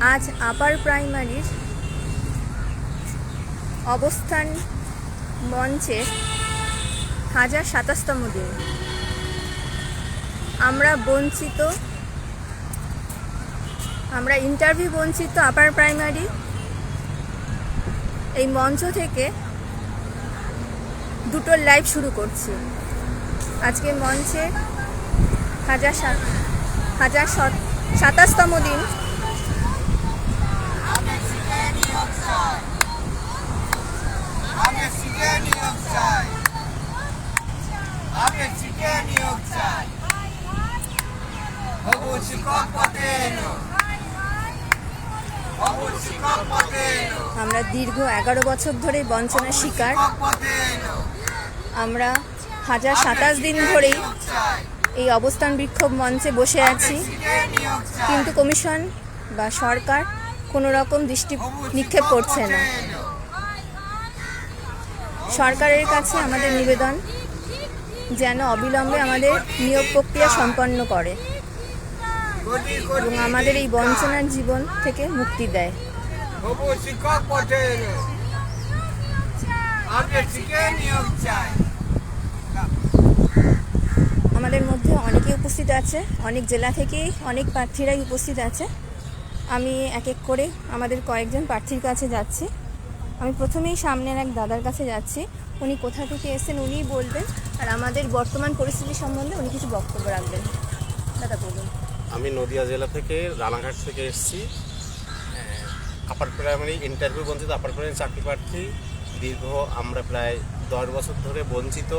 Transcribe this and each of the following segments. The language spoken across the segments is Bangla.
আজ আপার প্রাইমারির অবস্থান মঞ্চে হাজার সাতাশতম দিন। আমরা বঞ্চিত, আমরা ইন্টারভিউ বঞ্চিত আপার প্রাইমারি। এই মঞ্চ থেকে দুটো লাইভ শুরু করছি। আজকে মঞ্চে হাজার হাজার সাত- সাতাশতম দিন আমি শিখে নিয়োগ চাই আমি শিখে নিয়োগ চাই হবু শিক্ষক পথে এলো হবু শিক্ষক পথে এলো আমরা দীর্ঘ এগারো বছর ধরে বঞ্চনার শিকার। আমরা হাজার সাতাশ দিন ধরেই এই অবস্থান বিক্ষোভ মঞ্চে বসে আছি। কিন্তু কমিশন বা সরকার কোনো রকম দৃষ্টি নিক্ষেপ করছে না। সরকারের কাছে আমাদের নিবেদন, যেন অবিলম্বে আমাদের নিয়োগ প্রক্রিয়া সম্পন্ন করে। এবং আমাদের এই বঞ্চনার জীবন থেকে মুক্তি দেয়। শিক্ষক পথে আমাদের মধ্যে অনেকে উপস্থিত আছে অনেক জেলা থেকেই অনেক প্রার্থীরাই উপস্থিত আছে। আমি এক এক করে আমাদের কয়েকজন প্রার্থীর কাছে যাচ্ছি। আমি প্রথমেই সামনের এক দাদার কাছে যাচ্ছি। উনি কোথা থেকে এসেছেন উনিই বলবেন। আর আমাদের বর্তমান পরিস্থিতি সম্বন্ধে উনি কিছু বক্তব্য রাখবেন। দাদা বলুন। আমি নদিয়া জেলা থেকে রানাঘাট থেকে এসেছি। আপার প্রাইমারি ইন্টারভিউ বঞ্চিত আপার প্রাইমারি চাকরি প্রার্থী, দীর্ঘ আমরা প্রায় দশ বছর ধরে বঞ্চিত।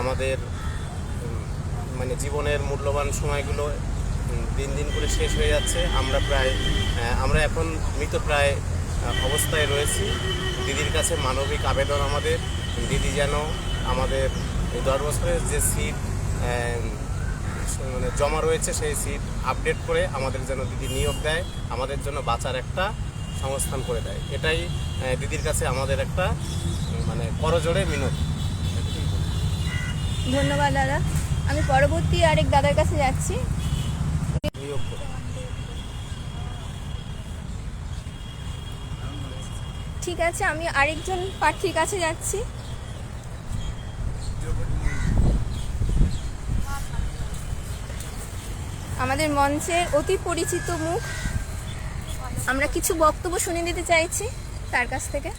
আমাদের মানে জীবনের মূল্যবান সময়গুলো দিন দিন করে শেষ হয়ে যাচ্ছে। আমরা প্রায় আমরা এখন মৃত প্রায় অবস্থায় রয়েছি। দিদির কাছে মানবিক আবেদন আমাদের। দিদি যেন আমাদের দশ বছরের যে সিট মানে জমা রয়েছে সেই সিট আপডেট করে আমাদের যেন দিদি নিয়োগ দেয় আমাদের জন্য বাঁচার একটা সংস্থান করে দেয়। এটাই দিদির কাছে আমাদের একটা মানে করজোড়ে মিনতি। ধন্যবাদ দাদা। আমি পরবর্তী আরেক দাদার কাছে যাচ্ছি। নিয়োগ করে। ঠিক আছে আমি আরেকজন প্রার্থীর কাছে যাচ্ছি। আমাদের মঞ্চের অতি পরিচিত মুখ। আমরা কিছু বক্তব্য শুনে নিতে চাইছি তার কাছ থেকে।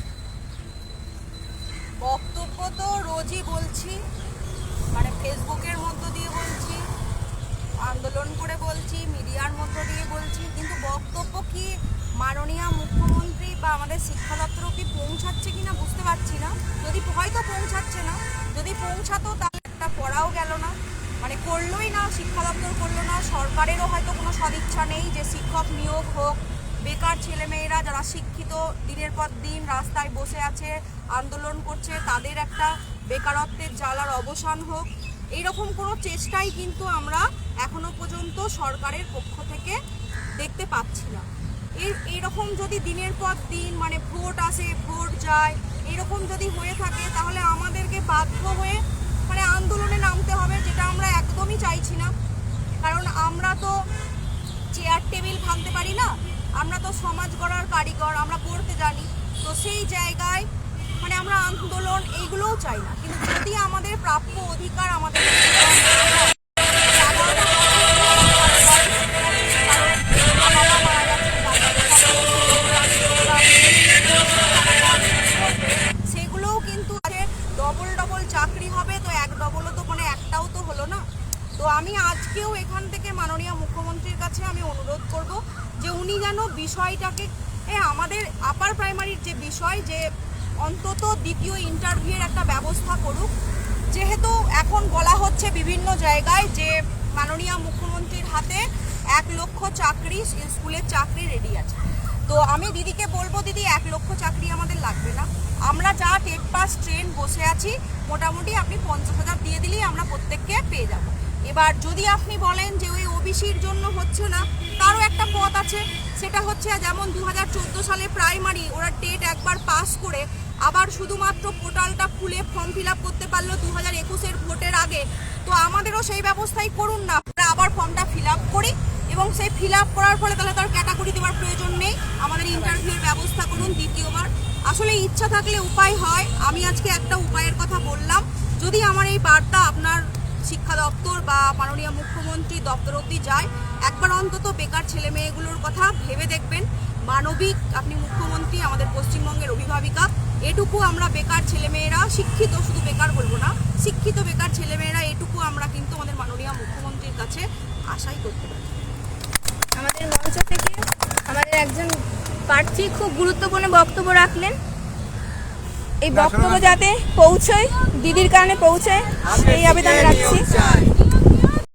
বক্তব্য তো রোজই বলছি মানে ফেসবুকের মধ্য দিয়ে বলছি, আন্দোলন করে বলছি, মিডিয়ার মধ্য দিয়ে বলছি, কিন্তু বক্তব্য কি মাননীয় মুখ্যমন্ত্রী বা আমাদের শিক্ষা দপ্তর অব্দি পৌঁছাচ্ছে কিনা বুঝতে পারছি না। যদি হয়তো পৌঁছাচ্ছে না, যদি পৌঁছাতো তাহলে একটা পড়াও গেল না। মানে করলোই না, শিক্ষা দপ্তর করল না, সরকারেরও হয়তো কোনো সদিচ্ছা নেই যে শিক্ষক নিয়োগ হোক। বেকার ছেলেমেয়েরা যারা শিক্ষিত, দিনের পর দিন রাস্তায় বসে আছে, আন্দোলন করছে, তাদের একটা বেকারত্বের জ্বালার অবসান হোক। এইরকম কোনো চেষ্টাই কিন্তু আমরা এখনও পর্যন্ত সরকারের পক্ষ থেকে দেখতে পাচ্ছি না। এই, এইরকম যদি দিনের পর দিন মানে ভোট আসে, ভোট যায় এরকম যদি হয়ে থাকে, তাহলে আমাদেরকে বাধ্য হয়ে মানে আন্দোলনে নামতে হবে, যেটা আমরা একদমই চাইছি না। কারণ আমরা তো চেয়ার টেবিল ভাঙতে পারি না, আমরা তো সমাজ গড়ার কারিগর, আমরা পড়তে জানি। তো সেই জায়গায় মানে আমরা আন্দোলন এইগুলোও চাই না। কিন্তু যদি আমাদের প্রাপ্য অধিকার আজকেও এখান থেকে মাননীয় মুখ্যমন্ত্রীর কাছে আমি অনুরোধ করব যে উনি যেন বিষয়টাকে আমাদের আপার প্রাইমারির যে বিষয়, যে অন্তত দ্বিতীয় ইন্টারভিউয়ের একটা ব্যবস্থা করুক। যেহেতু এখন বলা হচ্ছে বিভিন্ন জায়গায় যে মাননীয় মুখ্যমন্ত্রীর হাতে এক লক্ষ চাকরি, স্কুলের চাকরি রেডি আছে। তো আমি দিদিকে বলব, দিদি, এক লক্ষ চাকরি আমাদের লাগবে না। আমরা যা টেট পাস ট্রেন বসে আছি, মোটামুটি আপনি পঞ্চাশ হাজার দিয়ে দিলেই আমরা প্রত্যেককে পেয়ে যাব। এবার যদি আপনি বলেন যে ওই ওবিসির জন্য হচ্ছে না, তারও একটা পথ আছে। সেটা হচ্ছে যেমন দু হাজার চোদ্দ সালে প্রাইমারি, ওরা টেট একবার পাস করে আবার শুধুমাত্র পোর্টালটা খুলে ফর্ম ফিল করতে পারল দু হাজার একুশের ভোটের আগে। তো আমাদেরও সেই ব্যবস্থাই করুন না। আমরা আবার ফর্মটা ফিল করি এবং সেই ফিল করার ফলে তাহলে তার ক্যাটাগরি দেওয়ার প্রয়োজন নেই। আমাদের ইন্টারভিউর ব্যবস্থা করুন দ্বিতীয়বার। আসলে ইচ্ছা থাকলে উপায় হয়। আমি আজকে একটা উপায়ের কথা বললাম। যদি আমার এই বার্তা আপনার বা মাননীয় মুখ্যমন্ত্রী দপ্তর অবধি যায়। একবার অন্তত বেকার ছেলে মেয়েগুলোর কথা ভেবে দেখবেন। মানবিক আপনি মুখ্যমন্ত্রী আমাদের পশ্চিমবঙ্গের অভিভাবিকা। এটুকু আমরা বেকার ছেলেমেয়েরা শিক্ষিত শুধু বেকার বলব না শিক্ষিত বেকার ছেলেমেয়েরা এটুকু আমরা কিন্তু আমাদের মাননীয় মুখ্যমন্ত্রীর কাছে আশাই করতে পারি। আমাদের মঞ্চ থেকে আমাদের একজন প্রার্থী খুব গুরুত্বপূর্ণ বক্তব্য রাখলেন। এই বক্তব্য যাতে পৌঁছয় দিদির কারণে পৌঁছয় সেই আবেদন রাখছি।